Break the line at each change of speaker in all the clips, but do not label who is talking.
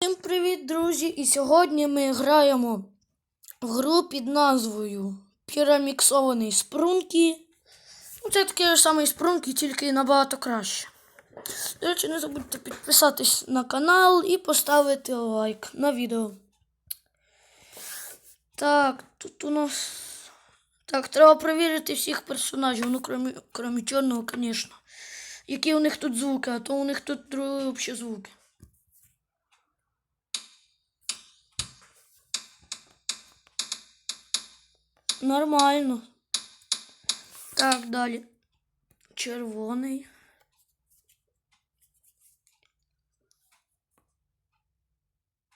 Всім привіт, друзі! І сьогодні ми граємо в гру під назвою Піраміксований спрунки. Ну, це такий ж самий спрунки, тільки набагато краще. До речі, не забудьте підписатись на канал і поставити лайк на відео. Так, тут у нас. Так, треба перевірити всіх персонажів, ну, крім, крім чорного, звісно. Які у них тут звуки, а то у них тут другі взагалі звуки. Нормально. Так, далі. Червоний.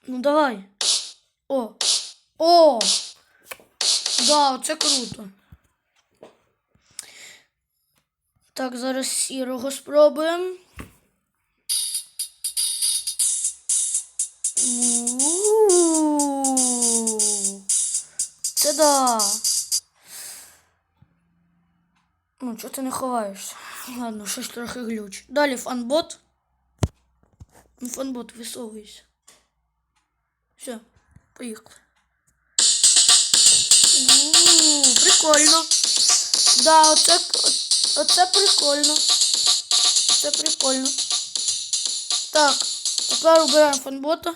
Ну давай. О. О! Да, це круто. Так, зараз сірого спробуємо. Ну, чого ти не ховаєшся? Ладно, щось трохи глюч. Далі фанбот. Ну, фанбот, висовуйся. Все, поїхали. У, прикольно. Да, оце, оце прикольно. Це прикольно. Так, тепер обираємо фанбота.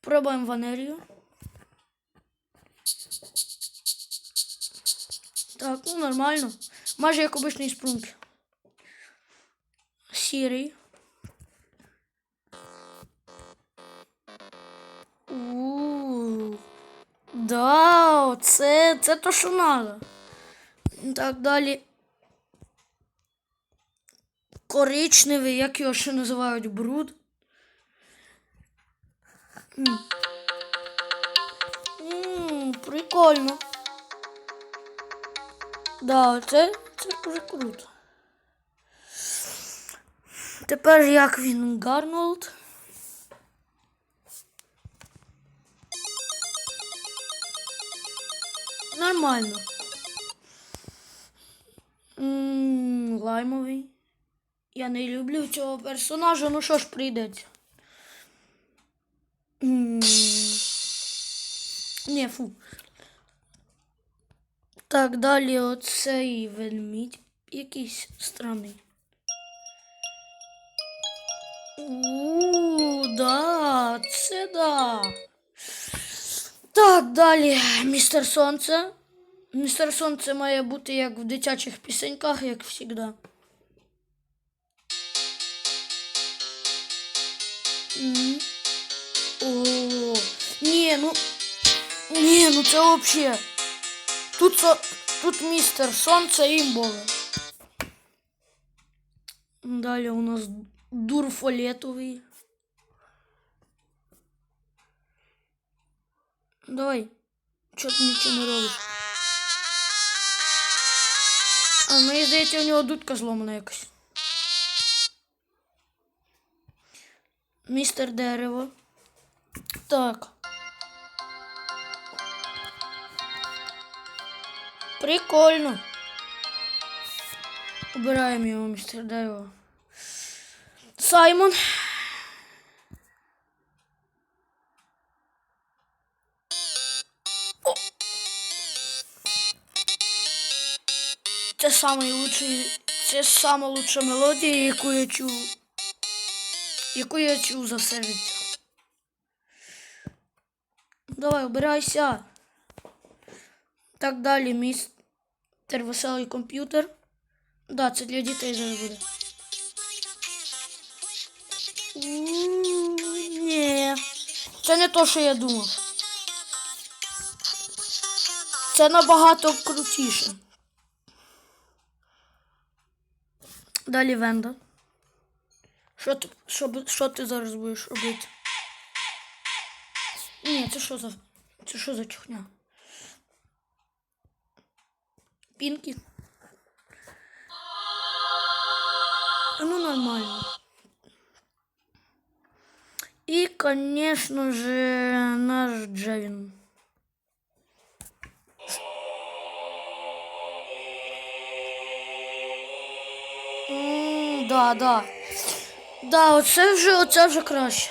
Пробуємо ванерію. Так, ну нормально. Майже як обичний спрунг. Сірий. У. Да, це, це то, що надо. Так, далі. Коричневий, як його ще називають, бруд. М. М, Прикольно. Да, це, це дуже круто. Тепер як він Гарнолд. Нормально. М, Лаймовий. Я не люблю цього персонажа, ну що ж прийдеться. М, Ні, фу. Так, далі оцей ведмідь якийсь странний. У, да, це да. Так, далі містер Сонце. Містер Сонце має бути як в дитячих пісеньках, як завжди. М. О, ні, ну. Ні, ну це взагалі. Тут, со- тут містер Сонце імбове. Далі у нас дурфолетовий. Давай. Чого ти нічого не робиш? А мені здається, у нього дудка зломана якась. Містер Дерево. Так. Прикольно. Убираємо його, містер Дерево. Саймон. О! Це самий лучший, це сама лучша мелодія, яку я чув. Яку я чув за все життя. Давай, обирайся. Так далі, веселий комп'ютер. Да, це для дітей зараз буде. Ні. Це не то, що я думав. Це набагато крутіше. Далі Венда. Що ти, що, що ти зараз будеш робити? Ні, це що за. Це що за чухня? Пінкі. Ну нормально. И, конечно же, наш Джевин. М, Да, да. Да, оце вже, оце вже краще.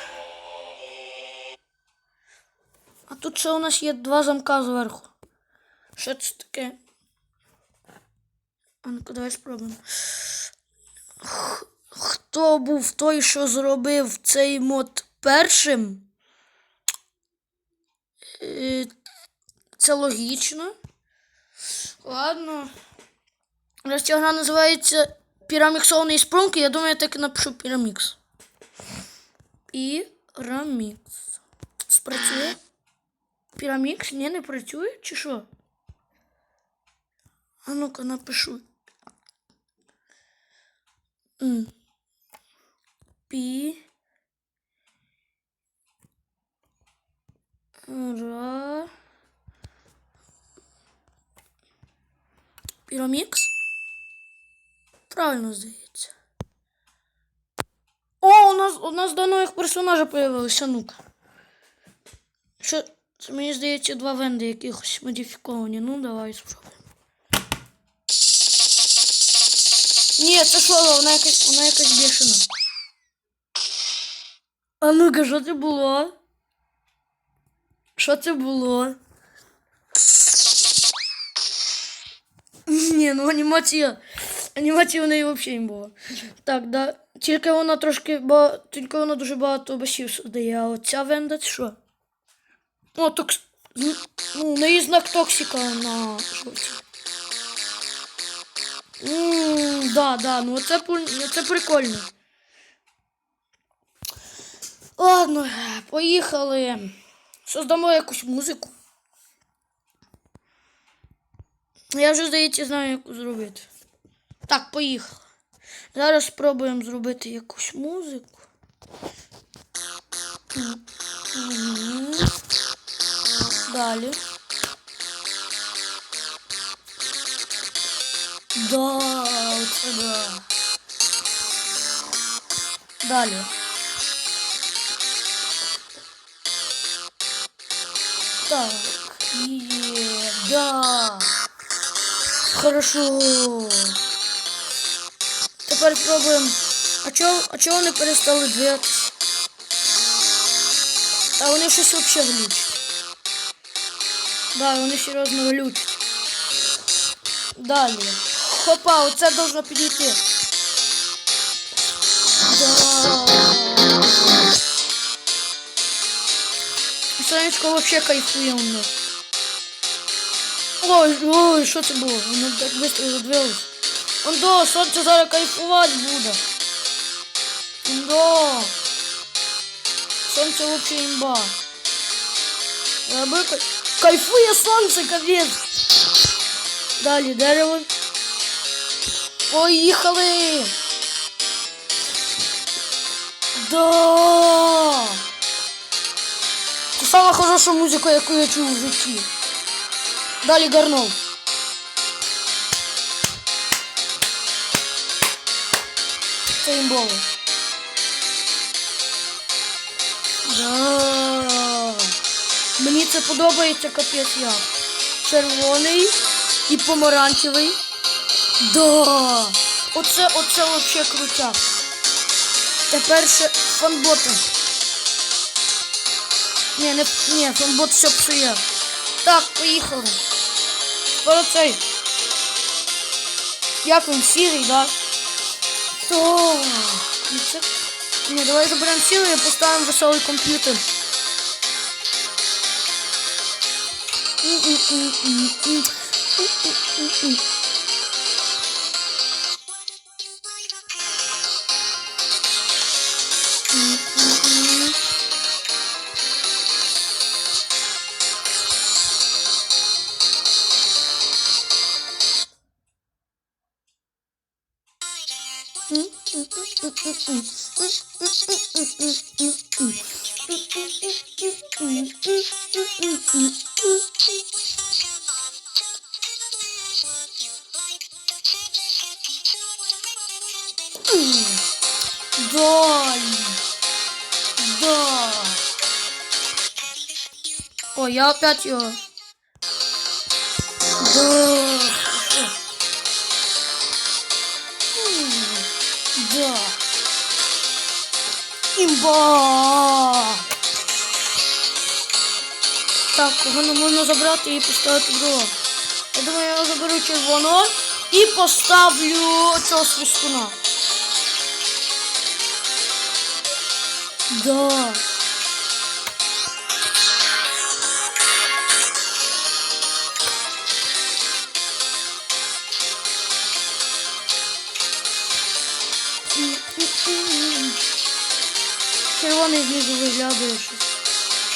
А тут ще у нас є два замка зверху. Що це таке? А ну-ка, давай спробуємо. Хто був той, що зробив цей мод першим? Е, Це логічно. Ладно. Раз ця гра називається Піраміксований спрунг, я думаю, я так і напишу Пірамікс. Пірамікс. Спрацює? Пірамікс? Ні, не працює, чи що? А ну-ка напишу. М. Пі. Ра. Пірамікс? Правильно здається. О, у нас, у нас два нових персонажа появилися, ну-ка. Що, мені здається, два венди якихось модифіковані. Ну, давай спробуємо. Ні, це що, вона якась, вона якась бешена. А ну-ка, що це було? Що це було? Ні, ну анімація. Анімація в неї взагалі не було. Так, да. Тільки вона трошки ба... тільки вона дуже багато басів создає, а оця венда це що? О, токс... Ну, у неї знак токсика на жовті. Ммм, да, да, ну це, пу- це прикольно. Ладно, поїхали. Создамо якусь музику. Я вже, здається, знаю, яку зробити. Так, поїхали. Зараз спробуємо зробити якусь музику. Далі. Да, оце да. Далі. Так, є, да. Хорошо. Тепер спробуємо. А чого, а чого вони перестали двигатися? А вони щось взагалі глючать. Да, вони серйозно глючать. Далі. Хопа, оце должно підійти. Да. Сонечко вообще кайфує у нас. Ой, ой, що це було? Воно так швидко задвигалось. Ондо, сонце зараз кайфувати буде. Ондо. Сонце вообще імба. Раби кай... Кайфує сонце, капець. Далі дерево. Поїхали! Да! Це сама хороша музика, яку я чув в житті. Далі Гарнол. Це імбово. Да. Мені це подобається капець як. Червоний і помаранчевий. Да. Оце, оце вообще крутяк. Тепер ще фанботи. Ні, не, ні, фанбот все псує. Так, поїхали. Скоро цей. Як він сірий, да? То. Це... Ні, давай заберемо сірий і поставимо веселий комп'ютер. М-м-м-м-м. Да. Да. О, я опять его. Да. Да. Імба! Так, кого не можна забрати і поставити другого. Я думаю, я заберу червоного і поставлю цього свистуна. Да. Червоний знизу виглядає щось.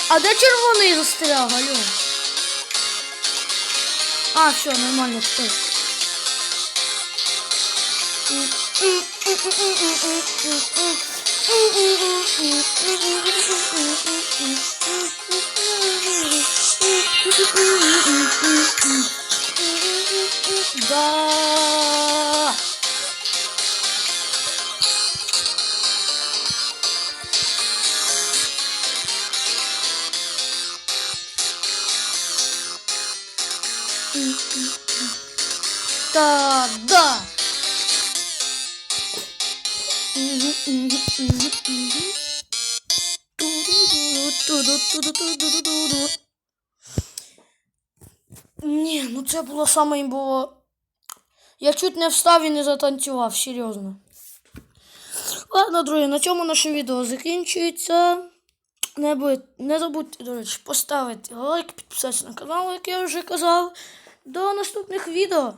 А де червоний застряг, алло? А, все, нормально тепер. Да. Да, Ні, ну це було саме було. Я чуть не встав і не затанцював, серйозно. Ладно, друзі, на цьому наше відео закінчується. Не, будь, не забудьте, до речі, поставити лайк, підписатися на канал, як я вже казав. До наступних відео.